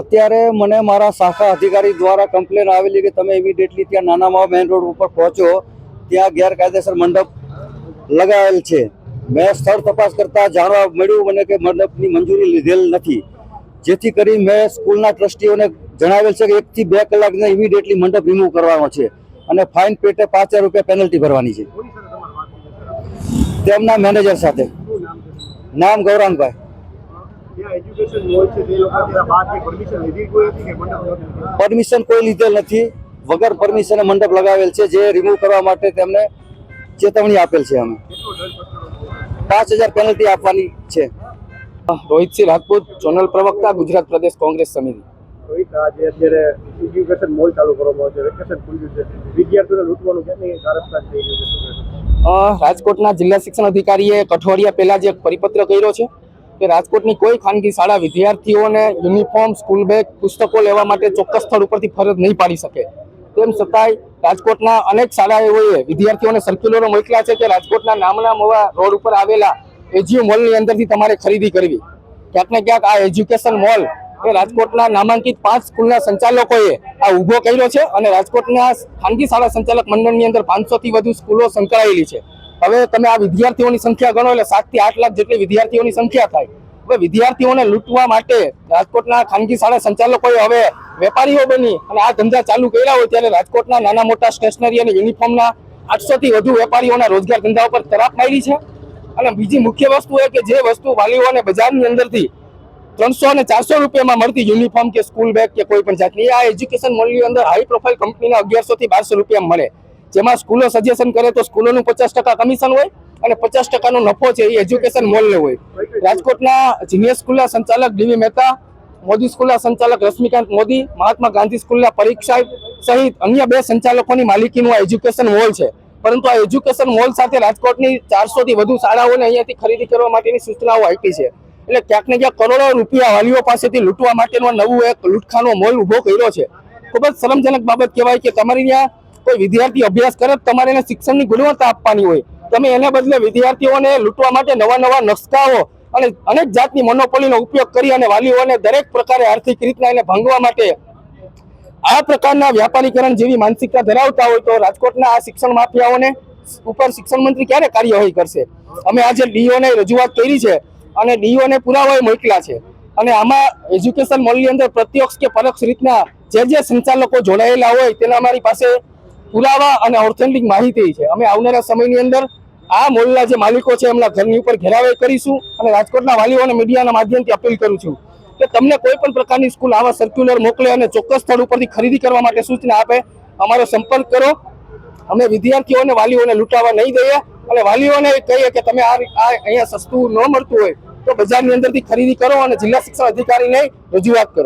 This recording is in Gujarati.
અત્યારે મને મારા શાખા અધિકારી દ્વારા કમ્પ્લેન આવેલી કે તમે ઇમિડિયેટલી ત્યાં નાનામાં મેઇન રોડ ઉપર પહોંચો, ત્યાં ગેરકાયદેસર મંડપ લગાવેલ છે. મેં સ્થળ તપાસ કરતા જાણવા મળ્યું મને કે મંડપની મંજૂરી લીધેલ નથી. જેથી કરી મેં સ્કૂલના ટ્રસ્ટીઓને જણાવેલ છે કે એકથી બે કલાકને ઇમિડિયેટલી મંડપ રિમૂવ કરવાનો છે અને ફાઇન પેટે પાંચ હજાર રૂપિયા પેનલ્ટી ભરવાની છે. તેમના મેનેજર સાથે. નામ ગૌરાંગભાઈ. પરમિશન કોઈ હતી કે મંડપ નહોતી લીધી? પરમિશન કોઈ લીધેલ નથી. વગર પરમિશને મંડપ લગાવેલ છે જે રિમૂવ કરવા માટે તેમને ચેતવણી આપેલ છે અમે? પાંચ હજાર પેનલ્ટી આપવાની છે. રોહિતસિંહ રાજપૂત જોનલ પ્રવક્તા ગુજરાત પ્રદેશ કોંગ્રેસ સમિતિ. રોહિત, આજે અત્યારે એજ્યુકેશન મોલ ચાલુ કરવામાં છે વેકેશન ખુલ્યું છે. વિદ્યાર્થીઓને લૂંટવાનું ક્યાંની કારસ્તાન થઈ ગયું છે શું કહેશો? અ, રાજકોટના જિલ્લા શિક્ષણ અધિકારીએ અઠવાડિયા પહેલા જે પરિપત્ર કર્યો છે. કે રાજકોટની કોઈ ખાનગી શાળા વિદ્યાર્થીઓને યુનિફોર્મ, સ્કૂલ બેગ, પુસ્તકો લેવા માટે ચોક્કસ સ્થળ ઉપરથી ફરજ નહીં પાડી શકે. તેમ છતાંય રાજકોટના અનેક શાળાઓએ વિદ્યાર્થીઓને સર્ક્યુલરો મોકલ્યા છે કે રાજકોટના નામના મોવા રોડ ઉપર આવેલા એજીયુ મોલની અંદરથી તમારે ખરીદી કરવી. ક્યાંક ને ક્યાંક આ એજ્યુકેશન મોલ એ રાજકોટના નામાંકિત પાંચ સ્કૂલના સંચાલકોએ આ ઊભો કર્યો છે અને રાજકોટના ખાનગી શાળા સંચાલક મંડળની અંદર પાંચસો થી વધુ સ્કૂલો સંકળાયેલી છે. હવે તમે આ વિદ્યાર્થીઓની સંખ્યા ગણો એટલે સાતથી આઠ લાખ જેટલી વિદ્યાર્થીઓની સંખ્યા થાય. હવે વિદ્યાર્થીઓને લૂંટવા માટે રાજકોટના ખાનગી શાળા સંચાલકોએ હવે વેપારીઓ બની અને આ ધંધા ચાલુ કર્યા હોય ત્યારે રાજકોટના નાના મોટા સ્ટેશનરી અને યુનિફોર્મના આઠસો થી વધુ વેપારીઓના રોજગાર ધંધા ઉપર તરાપ મારી છે. અને બીજી મુખ્ય વસ્તુ એ કે જે વસ્તુ વાલીઓને બજારની અંદરથી ત્રણસો અને ચારસો રૂપિયામાં મળતી યુનિફોર્મ કે સ્કૂલ બેગ કે કોઈ પણ જાતની આ એજ્યુકેશન મોલની અંદર હાઈ પ્રોફાઇલ કંપનીના અગિયારસો થી બારસો રૂપિયા મળે. જેમાં સ્કૂલો સજેશન કરે તો સ્કૂલોનું પચાસ ટકા કમિશન હોય અને પચાસ ટકાનો નફો છે એ એજ્યુકેશન મોલને હોય. રાજકોટના જુનિયર સ્કૂલના સંચાલક ડીવી મહેતા, મોદી સ્કૂલના સંચાલક રશ્મિકાંત મોદી, મહાત્મા ગાંધી સ્કૂલના પરીક્ષા સહિત અન્ય બે સંચાલકોની માલિકીનું આ એજ્યુકેશન મોલ છે. પરંતુ આ એજ્યુકેશન મોલ સાથે રાજકોટની ચારસો થી વધુ શાળાઓને અહીંયાથી ખરીદી કરવા માટેની સૂચનાઓ આપી છે. એટલે ક્યાંક ને ક્યાંક કરોડો રૂપિયા વાલીઓ પાસેથી લૂંટવા માટેનો નવું એક લૂંટખાનો મોલ ઊભો કર્યો છે. ખૂબ જ શરમજનક બાબત કહેવાય કે તમારી ત્યાં કોઈ વિદ્યાર્થી અભ્યાસ કરે તમારે એને શિક્ષણની ગુણવત્તા આપવાની હોય. તમે એને બદલે વિદ્યાર્થીઓને લૂંટવા માટે નવા નવા નકશાઓ અને અનેક જાતની મોનોપોલીનો ઉપયોગ કરી અને વાલીઓને દરેક પ્રકારે આર્થિક રીતના એને ભંગવા માટે આ પ્રકારના વ્યાપારીકરણ જેવી માનસિકતા ધરાવતા હોય તો રાજકોટના આ શિક્ષણ માફિયાઓને ઉપર શિક્ષણ મંત્રી ક્યારે કાર્યવાહી કરશે? અમે આજે ડીઓને રજૂઆત કરી છે અને ડીઓને પુરાવાએ મોકલ્યા છે. અને આમાં એજ્યુકેશન મોલની અંદર પ્રત્યક્ષ કે પરોક્ષ રીતના જે જે સંચાલકો જોડાયેલા હોય તેના અમારી પાસે પુરાવા અને ઓથેન્ટિક માહિતી છે. અમે આવનારા સમયની અંદર આ મોલના જે માલિકો છે, એમના ઘરની ઉપર ઘેરાવે કરીશું અને રાજકોટના વાલીઓ અને મીડિયાના માધ્યમથી અપીલ કરું છું કે તમને કોઈ પણ પ્રકારની સ્કૂલ આવા સર્ક્યુલર મોકલે અને ચોક્કસ સ્થળ ઉપરથી ખરીદી કરવા માટે સૂચના આપે, અમારો સંપર્ક કરો. અમે વિદ્યાર્થીઓને, વાલીઓને લૂંટાવા નહીં દઈએ અને વાલીઓને કહીએ કે તમે આ અહીંયા સસ્તું ન મળતું હોય તો બજારની અંદરથી ખરીદી કરો અને જિલ્લા શિક્ષણ અધિકારીને રજૂઆત કરો.